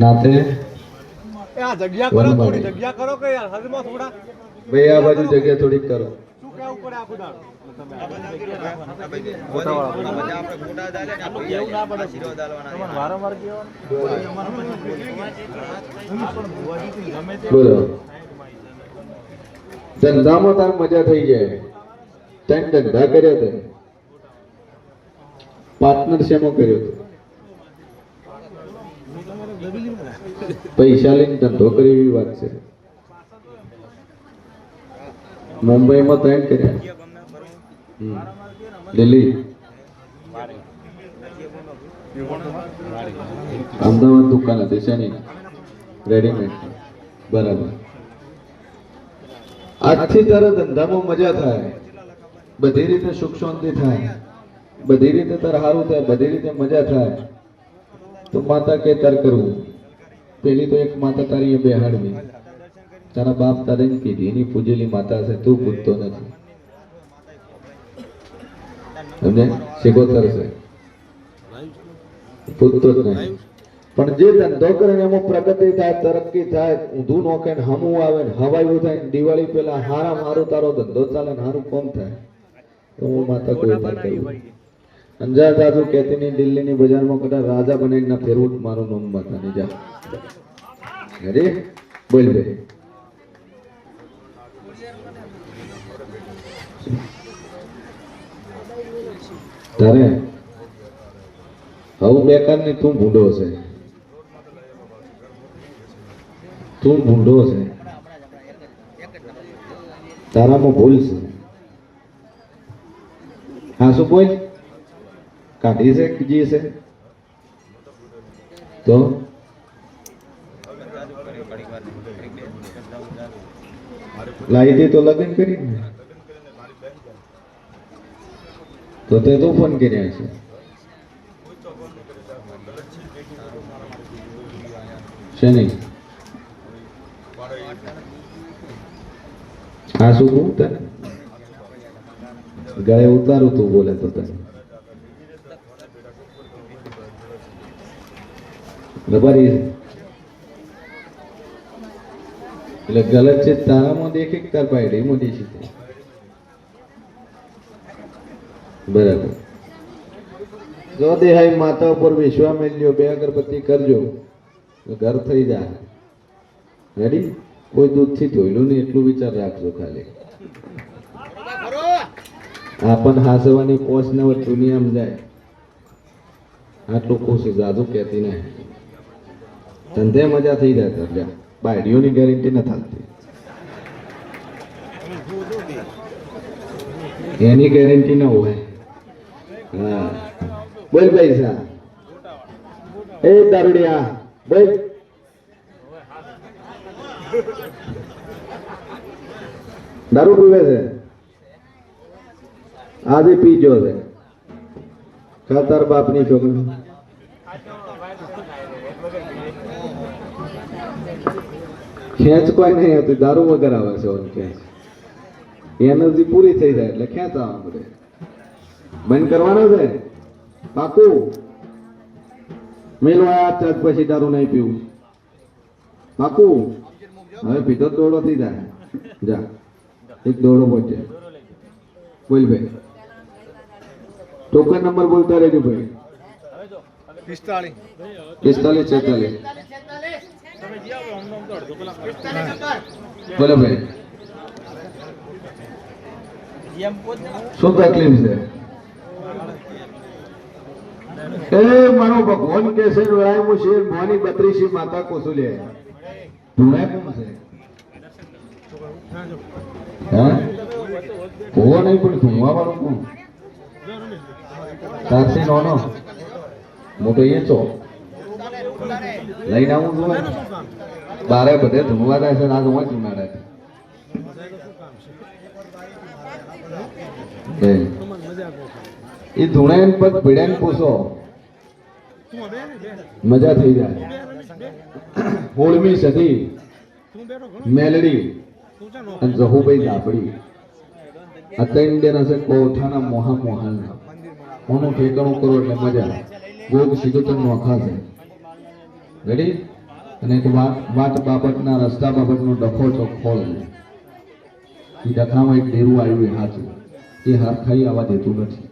નાતે જગ્યા કરો થોડી જગ્યા કરો કે યાર હદમાં થોડા? ભાઈ આ બાજુ જગ્યા થોડીક કરો. શું કેવું પડે આખું દાડો ધંધામાં તાર મજા થઈ જાય. તને ધંધા કર્યો તે. પાર્ટનર શેમાં કર્યો હતો. પૈસા લઈને ધંધો કરી એવી વાત છે. મુંબઈમાં ત્રણ કર્યા દિલ્હી. અમદાવાદ દુકાન હતી શેની રેડીમેડ બરાબર. આજથી તારા ધંધામાં મજા થાય. બધી રીતે સુખ શાંતિ થાય. બધી રીતે તારા સારું થાય, બધી રીતે મજા થાય. તો માતા કે તાર કરવું પેલી તો એક માતા તારી બેહાડવી. તારા બાપ તારે કીધી, એની પૂજેલી માતા છે તું પૂજતો નથી. તમને શીખોતર છે પૂજતો જ નહીં. પણ જે ધંધો કરે એમાં પ્રગતિ થાય, તરક્કી થાય, ઊંધું નોખે ને હમું આવે ને હવાયું થાય ને દિવાળી પેલા હારા મારું તારો ધંધો ચાલે ને હારું કોમ થાય, તો હું માતા કોઈ કરું. અંજાર દાદુ કેતી ની દિલ્હીની બજારમાં કદાચ રાજા બને ના ફેરવું મારું નામ માતા ની જા અરે બોલ બે. તારે? હવે બેકારની તું ભૂંડો છે. તું ભૂંડો છે. તારામાં ભૂલ છે. હા, શું બોલ? કાઢી છે જી છે તો દે તો લગ્ન કરી તો તે તો ફોન કર્યા છે શનિ હા શું કહું તને ગળે ઉતારું તું બોલે તો તને રબારી એટલે ગલત છે તારામાં દેખે તાર પાયડીમાં દેખી છે બરાબર. જો દેહાઈ માતા ઉપર વિશ્વા મેલ્યો બે અગરબત્તી કરજો ઘર થઈ જાય. રેડી કોઈ દૂધથી ધોયલું નહીં એટલું વિચાર રાખજો ખાલી. આપણ હાસવાની પોસ ને દુનિયામાં જાય. આટલું ખુશ જાદુ કહેતી નહીં. ધંધે મજા થઈ જાય તો જા બાયડીઓની ગેરંટી ન થાતી એની ગેરંટી ન હોય. હા. બોલ પૈસા. એ દારૂડિયા, બોલ. દારૂ પીવે છે? આજે પીજો છે. ખાતર બાપની છોકરી ખેંચ કોઈ નહીં હતી દારૂ વગર આવે છે ઓન ખેંચ એનર્જી પૂરી થઈ જાય એટલે ખેંચ આવવા માટે બંધ કરવાનો છે? પાકું મેલો આ ચાર પછી દારૂ નહીં પીવું. પાકું હવે પીતો દોડો થઈ જાય. જા, એક દોડો પહોંચે. બોલ ભાઈ. ટોકન નંબર બોલતા રહેજો ભાઈ. પિસ્તાલીસ પિસ્તાલીસ છેતાલીસ. બોલો ભાઈ શું તકલીફ છે એ મારો ભગવાન કે છે રોડાય હું શેર મોની બત્રીસી માતા કોસુલે ધૂણાય કોણ છે હા કોવો નહીં પણ ધૂણવા વાળો કોણ તારથી નોનો મોટો એ છો લઈને આવું છું બારે બધે ધૂણવા થાય છે ના હું જ મારે એ ધૂણે પદ પીડ્યા પૂછો. મજા થઈ જાય. હોળમી સદી, મેલડી અને જહુભાઈ જાફડી અત્યારે ત્રણ છે કોઠાના મોહા મોહાલના. કોનું ઠેકાણું કરો એટલે મજા ગોગ સીધો તો નોખા છે. રેડી અને એક વાત વાત બાબતના, રસ્તા બાબતનો ડખો ચોખ્ખો છે એ ડખામાં એક ડેરું આવ્યું એ હાથું. એ હરખાઈ આવવા દેતું નથી.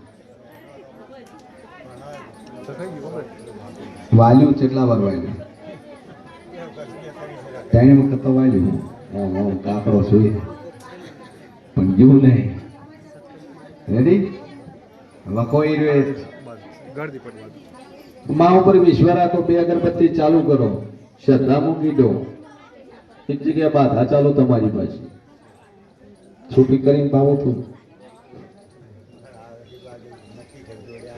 વાલ્યું કેટલા વાર વાલ્યું? ત્રણ વખત તો વાલ્યું. ઓમ ઓમ કાકડો સુઈ પણ જેવું નહીં. રેડી હવે કોઈ મા ઉપર વિશ્વાસ રાખો બે અગરબત્તી ચાલુ કરો. શ્રદ્ધા મૂકી દો એક જગ્યાએ બાધા ચાલો તમારી પાસે. છૂટી કરીને પાવું છું.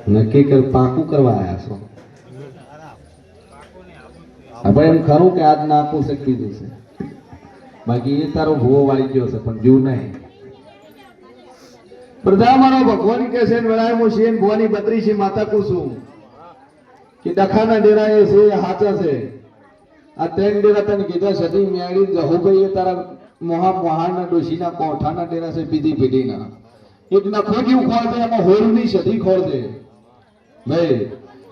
નક્કી કર, પાકું કરવા આવ્યા છો. હવે એમ ખરું કે આજ નાખું છે કીધું બાકી એ તારો ભૂવો વાળી ગયો છે, પણ જીવ નહીં. પ્રધામાનો ભગવાન કે છે શેન ભુવાની બત્રી છે માતા કુસુમ. કે ડખાના ડેરા એ છે હાચા છે. આ ત્રણ ડેરા તને કીધા સતી મેળી જહુભાઈ એ તારા મોહા મોહાના ડોશીના કોઠાના ડેરા છે, પીધી પીધીના. એક નખો જેવું ખોળ દે, એમાં હોરની સદી ખોળ દે. ભાઈ,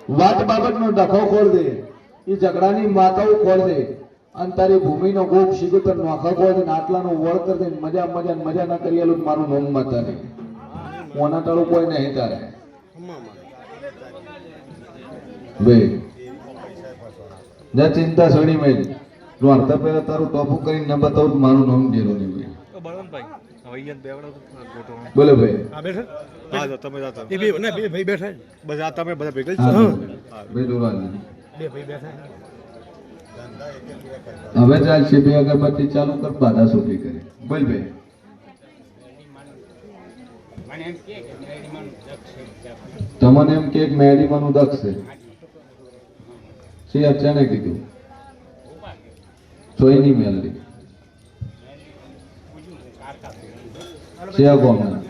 વાત બાબતનો ડખો ખોળ દે. એ ઝઘડાની માતાઓ ખોળ દે. અને તારી ભૂમિનો ગોપ શીખો નોખા ખોળ દે આટલાનો વળ કર દે મજા મજા મજા ના કરી આલું મારું નોમ માતા ને મોના ટાળું કોઈ નહીં તારે. બે. ના ચિંતા છોડી મેં તું અડધા પહેલા તારું ટોપું કરીને ન બતાવું મારું નામ ડેરો નહીં ભાઈ. હવે અહીંયા બેવડો તો ગોઠવો બોલે ભાઈ. હા બેઠા. બધા તમે ના બધા ભેગા. બે બેઠા હવે ચાલશે બે અગરબત્તી ચાલુ કર બાધા સોપી કરે. બોલ ભાઈ. તમને એમ કે મેડીમાનું દક્ષ છે? શ્રી અચાને કીધું. જોઈની મેલની શ્રી ગોમના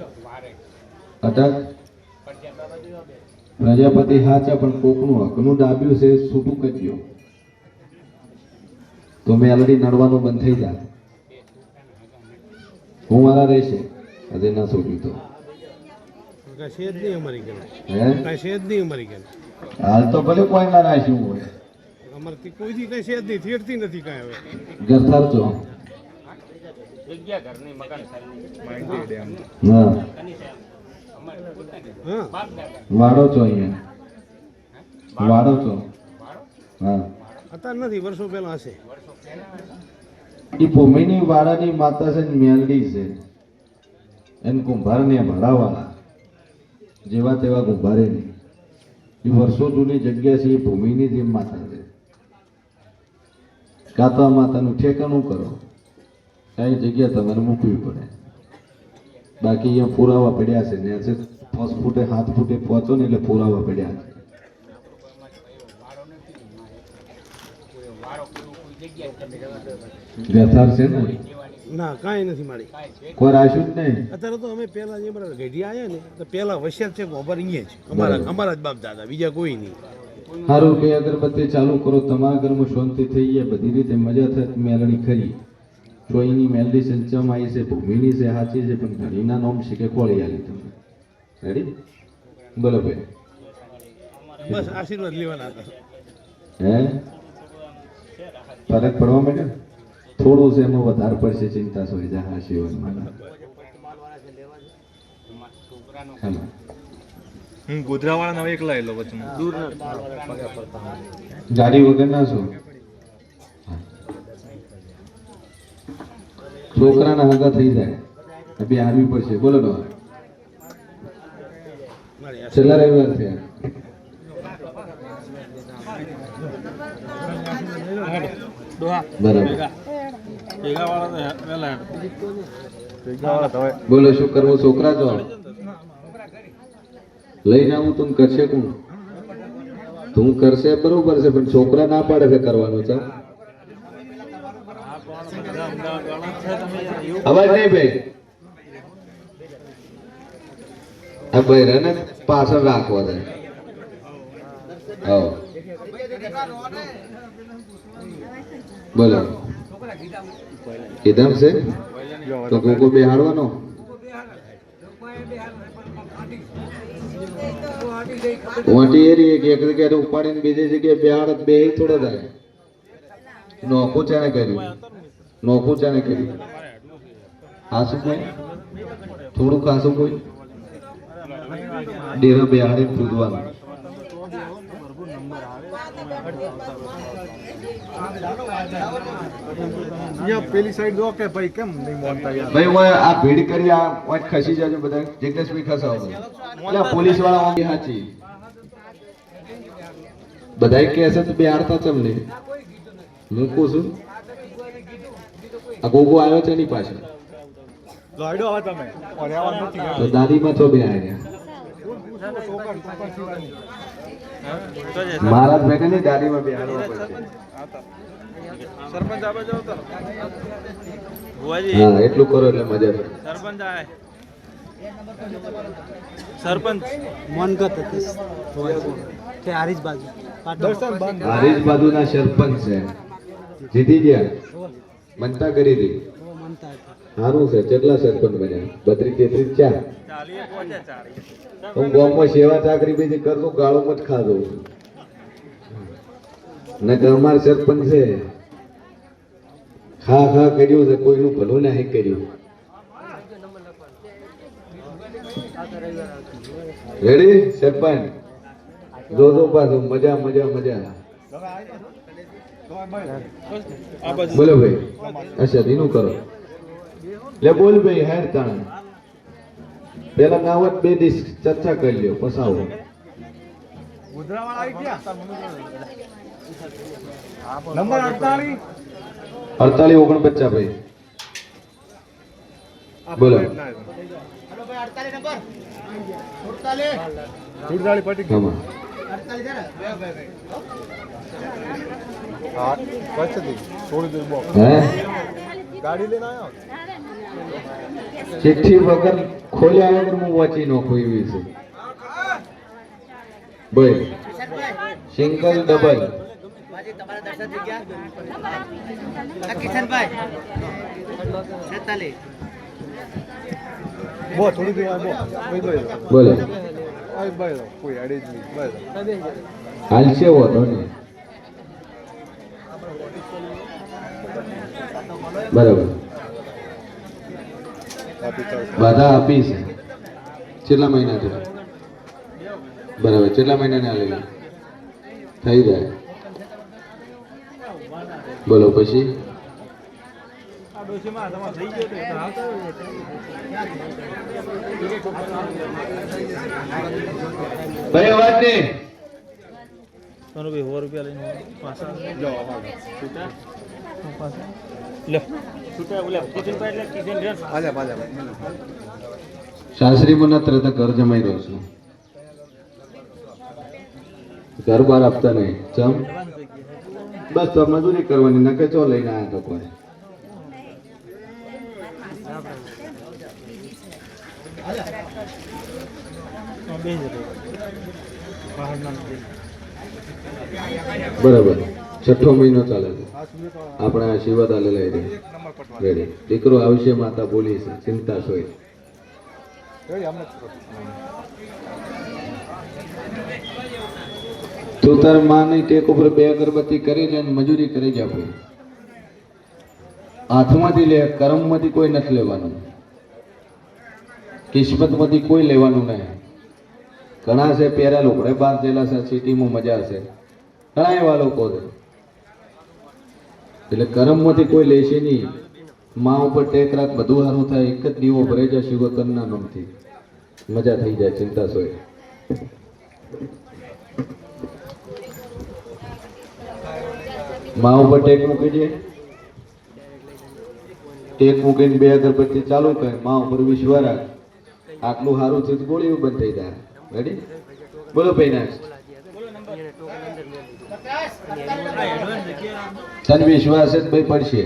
અટક. પ્રજાપતિ હાચા પણ કોકનું હકનું ડાબ્યું છે છૂટું કર્યું તો મેલડી નડવાનું બંધ થઈ જાય. હું મારા રહેશે. હજી ના છોડ્યું તો. કાંઈ જ નહીં અમારી ઘરે. હે? કાંઈ જ નહીં અમારી ઘરે. હાલ તો ભલે કોઈ ના રાખ્યું હોય. અમારે થી કોઈ છે જ નહીં થેડતી નથી કઈ હવે. ગરથાર છો હા. હા. વાડો છો અહીંયા? વાડો છો? હા. અત્યારે નથી વર્ષો પહેલા હશે. એ ભૂમિની વાડાની માતા છે ને મેલડી છે. એમ કુંભારને ભરાવાળા જેવા તેવા કુંભારે નહીં. એ વર્ષો જૂની જગ્યા છે એ ભૂમિની જેમ માતા છે. કાં તો માતાનું ઠેકાણું કરો. કઈ જગ્યા તમારે મૂકવી પડે. બાકી અહીંયા પુરાવા પડ્યા છે. ને છે પાંચ ફૂટે સાત ફૂટે પહોંચો ને એટલે પુરાવા પડ્યા છે. વ્યથાર છે ને? ના કાંઈ નથી મારી. કોઈ જ નહીં? અત્યારે તો અમે પહેલા જે અમારા આવ્યા ને તો પહેલા વસિયાત છે ગોબર અહીંયા જ અમારા અમારા જ બાપ દાદા બીજા કોઈ નહીં. સારું કે અગરબત્તી ચાલુ કરો તમારા ઘરમાં શાંતિ થઈ જાય બધી રીતે મજા થાય મેલણી ખરી. ચોઈની મેલડી સંચમ આવી છે ભૂમિની છે સાચી છે પણ ઘણીના નોમ છે કે કોળી આલી તમે? રેડી બોલો ભાઈ. બસ આશીર્વાદ લેવાના હતા. હે? ફરક પડવા માટે થોડું છે એમાં વધારે પડશે ચિંતા સોઈ જા હા શિવન હું ગોધરાવાળા નવા એકલા એલો વચન દૂર જાડી વગર ના છો? છોકરાના હગા થઈ જાય. બે આવી પડશે. બોલો તો. છેલ્લા રવિવાર છે. બરાબર. બોલો શું કરવું? છોકરા જો લઈને આવું તું કરશે કોણ? તું કરશે બરોબર છે, પણ છોકરા ના પાડે છે કરવાનું છે અવાજ નહીં ભાઈ. આ ને, પાછળ રાખવા દે. બોલો. કીધમ છે? તો કોકો બેહાડવાનો? ઓટી એરી એક એક જગ્યાએ ઉપાડીને બીજી જગ્યાએ બેહાડ બે થોડો થાય નોખું ચાને કર્યું? નોખું ચાને કર્યું? હાસુ કોઈ? થોડું ખાસું કોઈ? ડેરા બેહાડી પૂજવાનું પેલી સાઈડ જો કે ભાઈ કેમ નહીં મોનતા યાર? ભાઈ હું આ ભીડ કરી આ ઓય ખસી જાજો બધા. જગદીશભાઈ ખસાવો. એટલે પોલીસવાળા હાચી. બધાય કહે છે તો બે હારતા ચમ નહીં. હું કહું છું આ ગોગો આવ્યો છે એની પાછળ. લાડો આવા તમે. તો દાદીમાં તો બે આવ્યા મહારાજ ભેગા ની દાદીમાં બે હારવા પડશે. સરપંચ આવે જાવ તો હા એટલું કરો એટલે મજા સરપંચ આવે સરપંચ. મનગત હતી. કે હારીજ બાજુ. દર્શન બંધ. હારીજ બાજુના સરપંચ છે. જીતી ગયા. મનતા કરી હતી. સારું છે કેટલા સરપંચ બન્યા? બત્રીસ તેત્રીસ ચાર. હું ગામમાં સેવા ચાકરી બીજી કરતો ગાળો મત ખાધો. ને અમારે સરપંચ છે. ખા ખા કર્યું છે, કોઈનું ભલું નહીં કર્યું. રેડી સરપંચ? જોજો પાછું, મજા મજા મજા. બોલો ભાઈ અચ્છા દીનું કરો. લે બોલ ભાઈ, હેર તાણ. પેલા ગાવત બે દિવસ ચર્ચા કરી લ્યો પસાવો. નંબર 48 અડતાલીસ ઓગણપચાસ ભાઈ. બોલો. ગાડી લઈને આવ્યો? ચિઠ્ઠી વગર ખોલ્યા વગર હું વાંચી નાખું એવી છે ભાઈ સિંગલ ડબલ. બોલો નહીં. હાલશે હોતો બરાબર. બાધા આપી છે. કેટલા મહિના થયા બરાબર કેટલા મહિનાને આલેલી થઈ જાય. બોલો પછી? આ ડોશીમાં તમારે થઈ ગયો તો હાલતો ભાઈ અવાજ નહીં સોનું ભાઈ સો રૂપિયા લઈને પાછા. શાસ્ત્રી મને તરત ઘર જમાઈ રહ્યો છું. ઘર બાર આપતા નહીં. ચમ? બસ, તો મજૂરી કરવાની નકે ચો લઈને આયા તો કોઈ. બરાબર. છઠ્ઠો મહિનો ચાલે છે. આપણે આશીર્વાદ આલેલા છે રેડી દીકરો આવશે માતા બોલી છે, ચિંતા સોય. તું તાર માની ટેક ઉપર બે અગરબત્તી કરી લે મજૂરી કરી જ આપણે. હાથમાંથી લે, કર્મમાંથી કોઈ નથી લેવાનું. કિસ્મતમાંથી કોઈ લેવાનું નહીં. ઘણા છે પહેરા લોકો બહાર જેલા છે, સિટીમાં મજા છે. ઘણા એવા લોકો છે. એટલે કર્મમાંથી કોઈ લેશે નહીં. મા ઉપર ટેક રાખ, બધું સારું થાય. એક જ દીવો ભરાઈ જાય શિવતરના નામથી. મજા થઈ જાય, ચિંતા સોય. મા ઉપર ટેક મૂકી દે. ટેક મૂકીને બે અગરબત્તી ચાલુ કરે. મા ઉપર વિશ્વાસ રાખ. આટલું સારું થયું ગોળી બંધ થઈ જાય. રેડી બોલો ભાઈ તને વિશ્વાસ જ ભાઈ પડશે.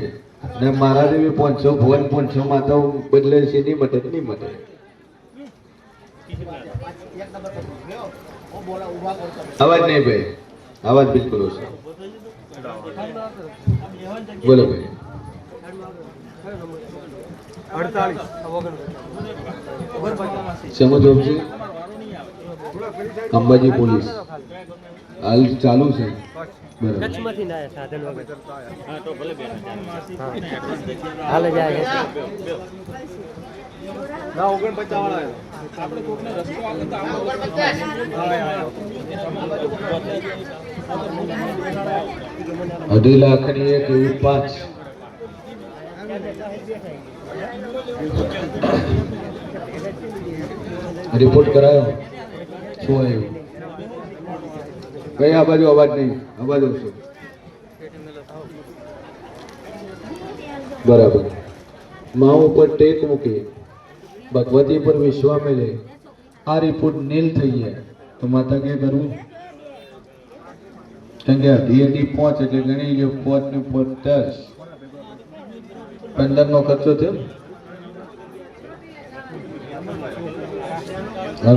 ને મારા જેવી પાંચસો ભુવન, પાંચસો તો બદલે છે નહીં મટે નહીં મટે અવાજ નહીં ભાઈ. અવાજ બિલકુલ ઓછો. બોલો ભાઈ. સમજો છે અંબાજી પોલીસ. હાલ ચાલુ છે. કચ્છમાંથી ના આવ્યા સાધન વગર. હા તો ભલે બેન હાલે જાય અઢી લાખની એક એવું પાંચ. રિપોર્ટ કરાયો? શું આવ્યું? કઈ આ બાજુ અવાજ નહીં. આ બાજુ શું બરાબર. મા ઉપર ટેક મૂકી. ભગવતી પર વિશ્વા મેલે આ રિપોર્ટ નીલ થઈ જાય તો માતા કે કરવું? કારણ કે અઢી અઢી પાંચ એટલે ગણી લ્યો પાંચ ને પાંચ દસ. પંદર નો ખર્ચો થયો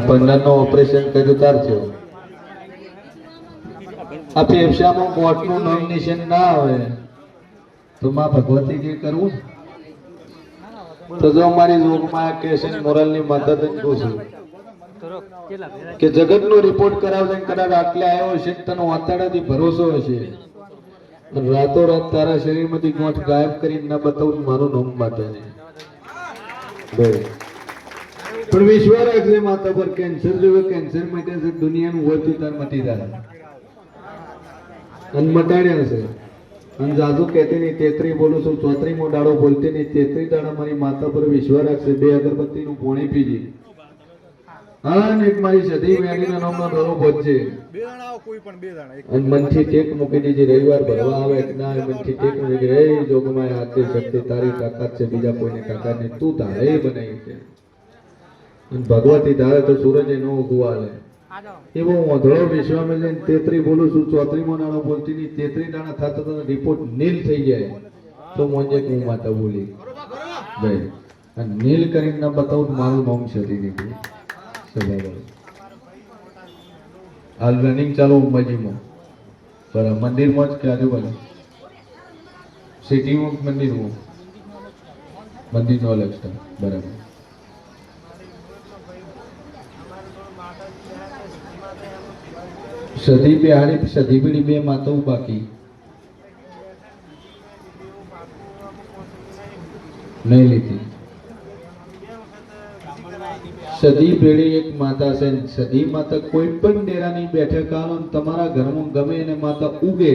પંદર નો ઓપરેશન કર્યું, તાર થયો. આ ફેફસામાં મોટનું નોમિનેશન ના આવે. તો માં ભગવતી કે કરવું તો જો અમારી જોગમાં કેશન મોરલ મોરલની મદદ જ પૂછું કરો કે જગતનો રિપોર્ટ કરાવશે કદાચ આટલે આવ્યો હશે તને વાતાડાથી ભરોસો હશે. રાતોરાત તારા શરીરમાંથી ગોઠ ગાયબ કરીને ના બતાવું મારો મારું નામ બરાબર. પણ વિશ્વ રાખજે માતા પર કેન્સર, જો કેન્સર માટે દુનિયાનું હોય તો તાર મટી જાય. અને મટાડ્યા છે. અને જાજુ કહેતી નહીં તેત્રી બોલું છું ચોત્રી મો દાડો બોલતી નહીં તેત્રી દાડા મારી માતા પર વિશ્વાસ રાખશે બે અગરબત્તીનું પોણી પીજી. હા ને એક મારી નામનો દરો અને મનથી ટેક મૂકી દેજે રવિવાર ભરવા આવે કે ના મનથી ટેક મૂકી રે જોગમાં શક્તિ તારી તાકાત છે બીજા કોઈને નહીં તું તારે બનાવી છે. અને ભગવતી તારે તો સૂરજ નો ઉગવાલે. એવો ઓધળો વિશ્વામે લઈને તેત્રી બોલું છું ચોત્રી મો બોલતી નહીં તેત્રી દાણા થતા તો રિપોર્ટ નીલ થઈ જાય. તો મોંજે હું માતા બોલી. ભાઈ અને નીલ કરીને ના બતાવું તો મારું નામ છતી નીકળ્યું સભામાં હાલ રનિંગ ચાલુ અંબાજીમાં. બરાબર મંદિરમાં જ કે આજુબાજુ સિટીમાં મંદિરમાં? મંદિરનો અલગ બરાબર. સધી બિહારી સધી બીડી બે માતાઓ બાકી નહીં લીધી. સદી પેઢી એક માતા છે સદી માતા કોઈ પણ ડેરાની બેઠક આવો તમારા ઘરમાં ગમે એને માતા ઉગે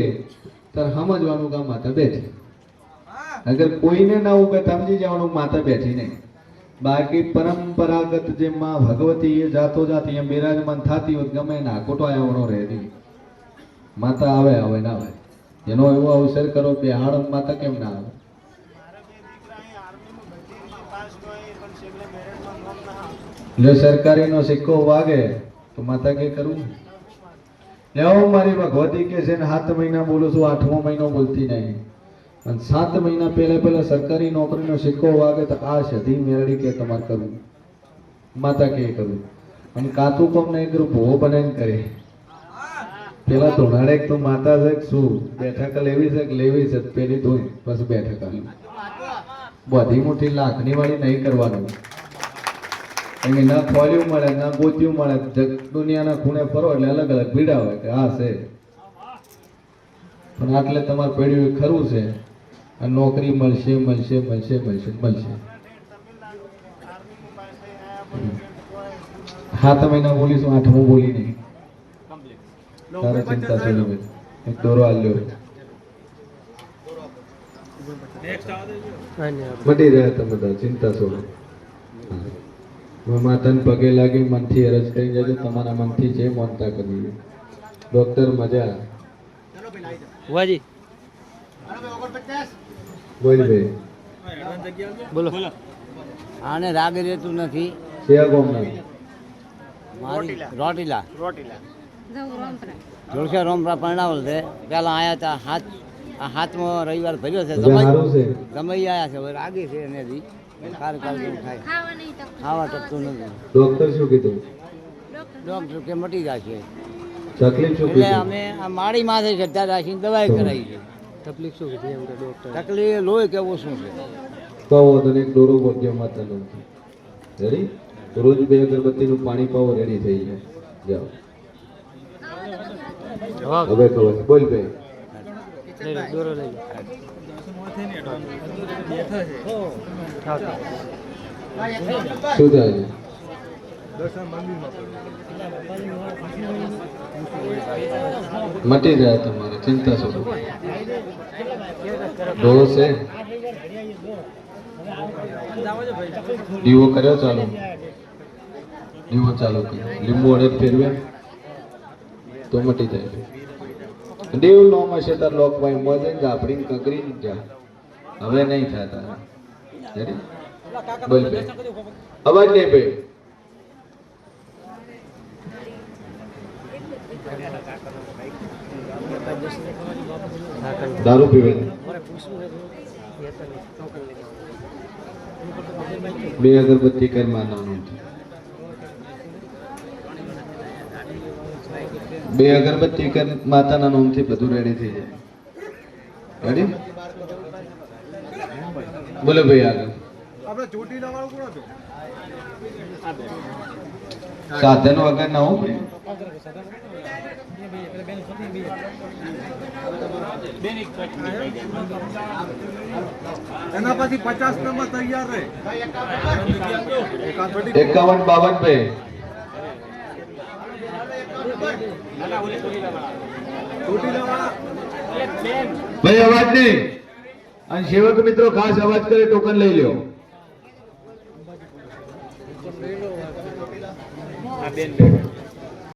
ત્યારે સમજવાનું કે માતા બેઠી. અગર કોઈને ના ઉગે સમજી જવાનું માતા બેઠી નહીં. બાકી પરંપરાગત જે માં ભગવતી એ જાતો જાતી એમ બિરાજમાન થતી હોય ગમે ના આકોટો આવવાનો રહે માતા આવે આવે, ના આવે. એનો એવો અવસર કરો કે હાડ માતા કેમ ના આવે? જો સરકારીનો સિક્કો વાગે, તો માતા કે કરવું લેવો મારી ભગવતી કે છે ને, સાત મહિના બોલું છું, આઠમો મહિનો બોલતી નહીં. અને સાત મહિના પહેલા પહેલા સરકારી નોકરીનો સિક્કો વાગે તો આ સધી મેળડી કે તમારે કરવું? માતા કે કરવું અને કાતું પણ કરું ભૂવો બનાવીને કરે. પેલા ધોનાડે તો માતા છે શું? બેઠક લેવી છે લેવી છે? પેલી ધોઈ પછી બેઠક બધી મોટી લાખની વાળી નહીં કરવાનું. એમ ના ખોલ્યું મળે, ના ગોત્યું મળે દુનિયાના ખૂણે ફરો એટલે અલગ અલગ ભીડા હોય કે આ છે. પણ આટલે તમારે પડ્યું ખરું છે. નોકરી મળશે મળશે મળશે મળશે મળશે. સાત મહિના બોલીશું આઠમું બોલી નહીં. તારે ચિંતા છે એક દોરો આલ્યો. મટી રહ્યા તમે બધા, ચિંતા છોડો માતાને પગે લાગી, મનથી અરજ કરી જજો, તમારા મનથી જે માનતા કરી ડોક્ટર મજા. વાજી બોલ બોલો. આને રાગ રહેતું નથી. રોટીલા. રોટીલા. જોડશે રોમપરા. પરણાવલ છે. પેલા આયા હતા હાથ આ હાથમાં રવિવાર ભર્યો છે. સમય આયા છે. હવે રાગી છે એનેથી. સારું કાલ થાય. ખાવા ટકતું નથી. ડોક્ટર શું કીધું? ડોક્ટર. કે મટી જશે. તકલીફ એટલે અમે આ માળી માથે શ્રદ્ધા રાખીને દવાઈ કરાવી છે. તકલીફ શું કીધી એમ કે ડોક્ટર તકલીફ લોહી કેવું શું છે? પાવો તને એક ડોરો બોલજો માતાનો રેડી રોજ બે અગરબત્તીનું પાણી પાવો રેડી થઈ જાય. જાઓ. હા હવે કહો બોલ ભાઈ. ડોરો લઈ શું થાય? છે મટી જાય તમારે, ચિંતા શું? ડોહો છે દીવો કર્યો ચાલો? દીવો ચાલુ કર્યો. લીંબુ અડે ફેરવે, તો મટી જાય. દેવ નો હશે તાર લોક ભાઈ મોજે ગાભડીને કકરીને જા હવે નહીં થાય તારે. બોલ બે અવાજ નહીં ભાઈ. દારૂ પીવે. બે અગરબત્તી કરી માનવાનું બે અગરબત્તી કરી માતાના નામથી બધું રેડી થઈ જાય. રેડી બોલો ભાઈ આગળ. સાધન વગર ના હો એના પછી પચાસ નંબર તૈયાર રહે. એકાવન બાવન બે. ભાઈ અવાજ નહીં. અને સેવક મિત્રો ખાસ અવાજ કરે ટોકન લઈ લ્યો. આ બેન બેન